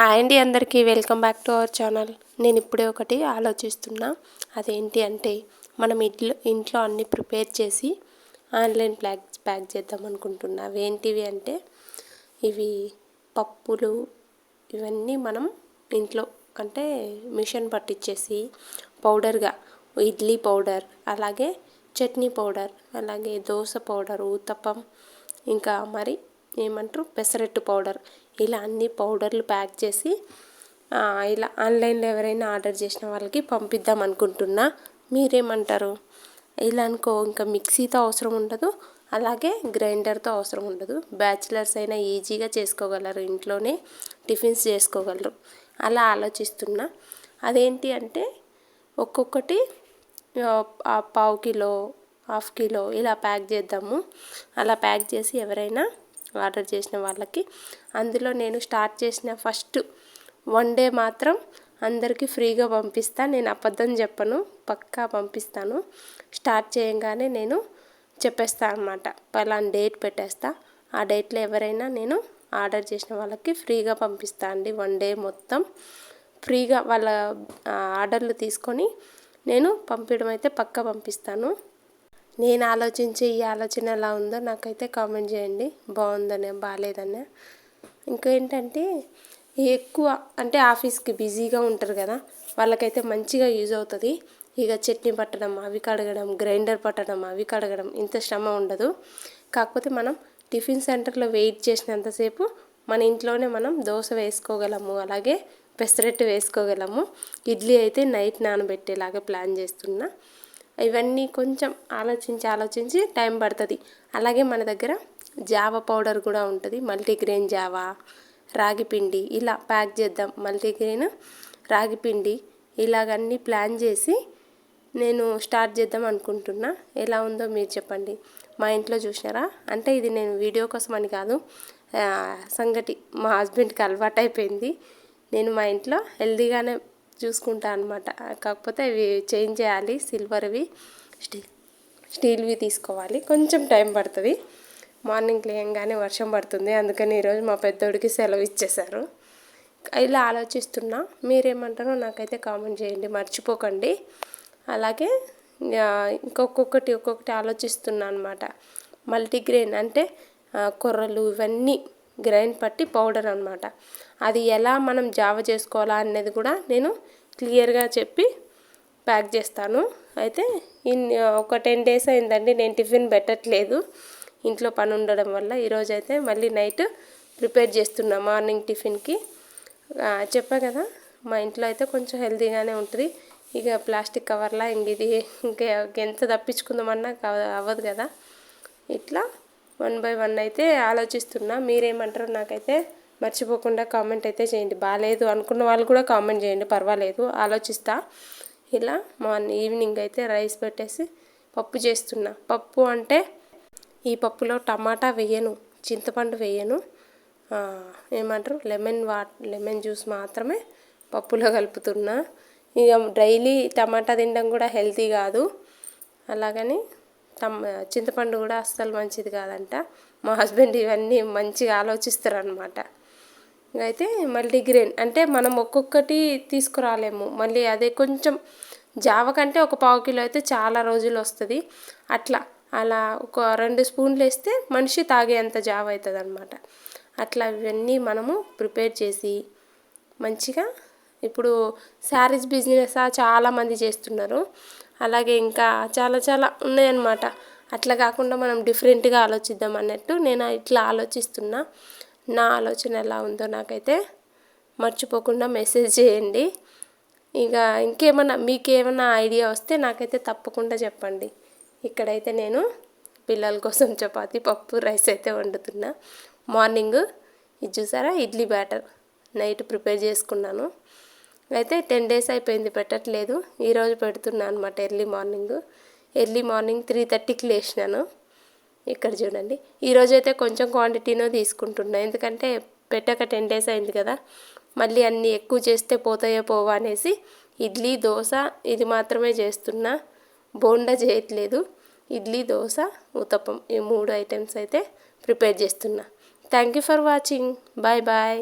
Hi అండి అందరికీ. Welcome back to our channel. నేను ఇప్పుడే ఒకటి ఆలోచిస్తున్నా. అదేంటి అంటే మనం ఇంట్లో ఇంట్లో అన్నీ ప్రిపేర్ చేసి ఆన్లైన్ ప్యాక్ ప్యాక్ చేద్దాం అనుకుంటున్నా. అవేంటివి అంటే ఇవి పప్పులు ఇవన్నీ మనం ఇంట్లో అంటే మిషన్ పట్టించేసి పౌడర్గా ఇడ్లీ పౌడర్ అలాగే చట్నీ పౌడర్ అలాగే దోశ పౌడర్ ఊతప్పం ఇంకా మరి ఏమంటారు? పెసరట్టు పౌడర్. ఇలా అన్ని పౌడర్లు ప్యాక్ చేసి ఇలా ఆన్లైన్లో ఎవరైనా ఆర్డర్ చేసిన వాళ్ళకి పంపిద్దాం అనుకుంటున్నా. మీరేమంటారు? ఇలా అనుకో ఇంకా మిక్సీతో అవసరం ఉండదు అలాగే గ్రైండర్తో అవసరం ఉండదు. బ్యాచిలర్స్ అయినా ఈజీగా చేసుకోగలరు ఇంట్లోనే టిఫిన్స్ చేసుకోగలరు. అలా ఆలోచిస్తున్నా. అదేంటి అంటే ఒక్కొక్కటి పావు కిలో హాఫ్ కిలో ఇలా ప్యాక్ చేద్దాము. అలా ప్యాక్ చేసి ఎవరైనా ఆర్డర్ చేసిన వాళ్ళకి. అందులో నేను స్టార్ట్ చేసిన ఫస్ట్ వన్ డే మాత్రం అందరికీ ఫ్రీగా పంపిస్తాను నేను అబద్ధం చెప్పను పక్కా పంపిస్తాను. స్టార్ట్ చేయంగానే నేను చెప్పేస్తాను అనమాట పలానా డేట్ పెట్టేస్తా. ఆ డేట్లో ఎవరైనా నేను ఆర్డర్ చేసిన వాళ్ళకి ఫ్రీగా పంపిస్తా అండి. వన్ డే మొత్తం ఫ్రీగా వాళ్ళ ఆర్డర్లు తీసుకొని నేను పంపించడం అయితే పక్కా పంపిస్తాను. నేను ఆలోచించే ఈ ఆలోచన ఎలా ఉందో నాకైతే కామెంట్ చేయండి. బాగుందనే బాగాలేదనే. ఇంకా ఏంటంటే ఎక్కువ అంటే ఆఫీస్కి బిజీగా ఉంటారు కదా వాళ్ళకైతే మంచిగా యూజ్ అవుతుంది. ఇక చట్నీ పట్టడం అవి కడగడం గ్రైండర్ పట్టడం అవి కడగడం ఇంత శ్రమ ఉండదు. కాకపోతే మనం టిఫిన్ సెంటర్లో వెయిట్ చేసినంతసేపు మన ఇంట్లోనే మనం దోశ వేసుకోగలము అలాగే పెసరట్టు వేసుకోగలము. ఇడ్లీ అయితే నైట్ నానబెట్టేలాగా ప్లాన్ చేస్తున్నా. ఇవన్నీ కొంచెం ఆలోచించి ఆలోచించి టైం పడుతుంది. అలాగే మన దగ్గర జావ పౌడర్ కూడా ఉంటుంది. మల్టీగ్రెయిన్ జావా రాగి పిండి ఇలా ప్యాక్ చేద్దాం. మల్టీగ్రెయిన్ రాగి పిండి ఇలాగన్నీ ప్లాన్ చేసి నేను స్టార్ట్ చేద్దాం అనుకుంటున్నా. ఎలా ఉందో మీరు చెప్పండి. మా ఇంట్లో చూసినారా? అంటే ఇది నేను వీడియో కోసం అని కాదు సంగటి మా హస్బెండ్కి అలవాటు అయిపోయింది నేను మా ఇంట్లో హెల్దీగానే చూసుకుంటా అనమాట కాకపోతే అవి చేంజ్ చేయాలి. సిల్వర్వి స్టీల్ స్టీల్వి తీసుకోవాలి. కొంచెం టైం పడుతుంది. మార్నింగ్ లేయంగానే వర్షం పడుతుంది. అందుకని ఈరోజు మా పెద్దోడికి సెలవు ఇచ్చేశారు. ఇలా ఆలోచిస్తున్నా. మీరేమంటారో నాకైతే కామెంట్ చేయండి. మర్చిపోకండి. అలాగే ఇంకొక్కొక్కటి ఒక్కొక్కటి ఆలోచిస్తున్నా అనమాట మల్టీగ్రెయిన్ అంటే కొర్రలు ఇవన్నీ గ్రైండ్ పట్టి పౌడర్ అనమాట అది ఎలా మనం జావ చేసుకోవాలా అనేది కూడా నేను క్లియర్గా చెప్పి ప్యాక్ చేస్తాను. అయితే ఇన్ ఒక టెన్ డేస్ అయిందండి నేను టిఫిన్ పెట్టట్లేదు. ఇంట్లో పని ఉండడం వల్ల ఈరోజు అయితే మళ్ళీ నైట్ ప్రిపేర్ చేస్తున్నా మార్నింగ్ టిఫిన్కి. చెప్పా కదా మా ఇంట్లో అయితే కొంచెం హెల్తీగానే ఉంటుంది. ఇక ప్లాస్టిక్ కవర్లా ఇంక ఇది ఇంకా ఎంత తప్పించుకుందామన్నా అవ్వదు కదా. ఇట్లా వన్ బై వన్ అయితే ఆలోచిస్తున్నా. మీరేమంటారు నాకైతే మర్చిపోకుండా కామెంట్ అయితే చేయండి. బాగాలేదు అనుకున్న వాళ్ళు కూడా కామెంట్ చేయండి. పర్వాలేదు ఆలోచిస్తా. ఇలా మార్నింగ్ ఈవినింగ్ అయితే రైస్ పెట్టేసి పప్పు చేస్తున్నా. పప్పు అంటే ఈ పప్పులో టమాటా వేయను చింతపండు వేయను. ఏమంటారు? లెమన్ వా లెమన్ జ్యూస్ మాత్రమే పప్పులో కలుపుతున్నా. ఇక డైలీ టమాటా తినడం కూడా హెల్తీ కాదు. అలాగని టమ్ చింతపండు కూడా అస్సలు మంచిది కాదంట. మా హస్బెండ్ ఇవన్నీ మంచిగా ఆలోచిస్తారు అనమాట అయితే మల్టీగ్రెయిన్ అంటే మనం ఒక్కొక్కటి తీసుకురాలేము. మళ్ళీ అదే కొంచెం జావ కంటే ఒక పావు కిలో అయితే చాలా రోజులు వస్తుంది. అట్లా అలా ఒక రెండు స్పూన్లు వేస్తే మనిషి తాగేంత జావ అవుతుంది అనమాట అట్లా ఇవన్నీ మనము ప్రిపేర్ చేసి మంచిగా ఇప్పుడు శారీస్ బిజినెస్ చాలామంది చేస్తున్నారు. అలాగే ఇంకా చాలా చాలా ఉన్నాయన్నమాట. అట్లా కాకుండా మనం డిఫరెంట్గా ఆలోచిద్దాం అన్నట్టు నేను ఇట్లా ఆలోచిస్తున్నా. నా ఆలోచన ఎలా ఉందో నాకైతే మర్చిపోకుండా మెసేజ్ చేయండి. ఇక ఇంకేమన్నా మీకేమన్నా ఐడియా వస్తే నాకైతే తప్పకుండా చెప్పండి. ఇక్కడైతే నేను పిల్లల కోసం చపాతి పప్పు రైస్ అయితే వండుతున్నా. మార్నింగ్ ఇది చూసారా? ఇడ్లీ బ్యాటర్. నైట్ ప్రిపేర్ చేసుకున్నాను. అయితే టెన్ డేస్ అయిపోయింది పెట్టట్లేదు. ఈరోజు పెడుతున్నాను అనమాట early morning. Early morning three థర్టీకి లేచినాను. ఇక్కడ చూడండి. ఈరోజు అయితే కొంచెం క్వాంటిటీనో తీసుకుంటున్నా. ఎందుకంటే పెట్టాక టెన్ డేస్ అయింది కదా. మళ్ళీ అన్నీ ఎక్కువ చేస్తే పోతాయో పోవా అనేసి ఇడ్లీ దోశ ఇది మాత్రమే చేస్తున్నా. బోండా చేయట్లేదు. ఇడ్లీ దోశ ఉతప్పం ఈ మూడు ఐటమ్స్ అయితే ప్రిపేర్ చేస్తున్నా. Thank you for watching. Bye bye.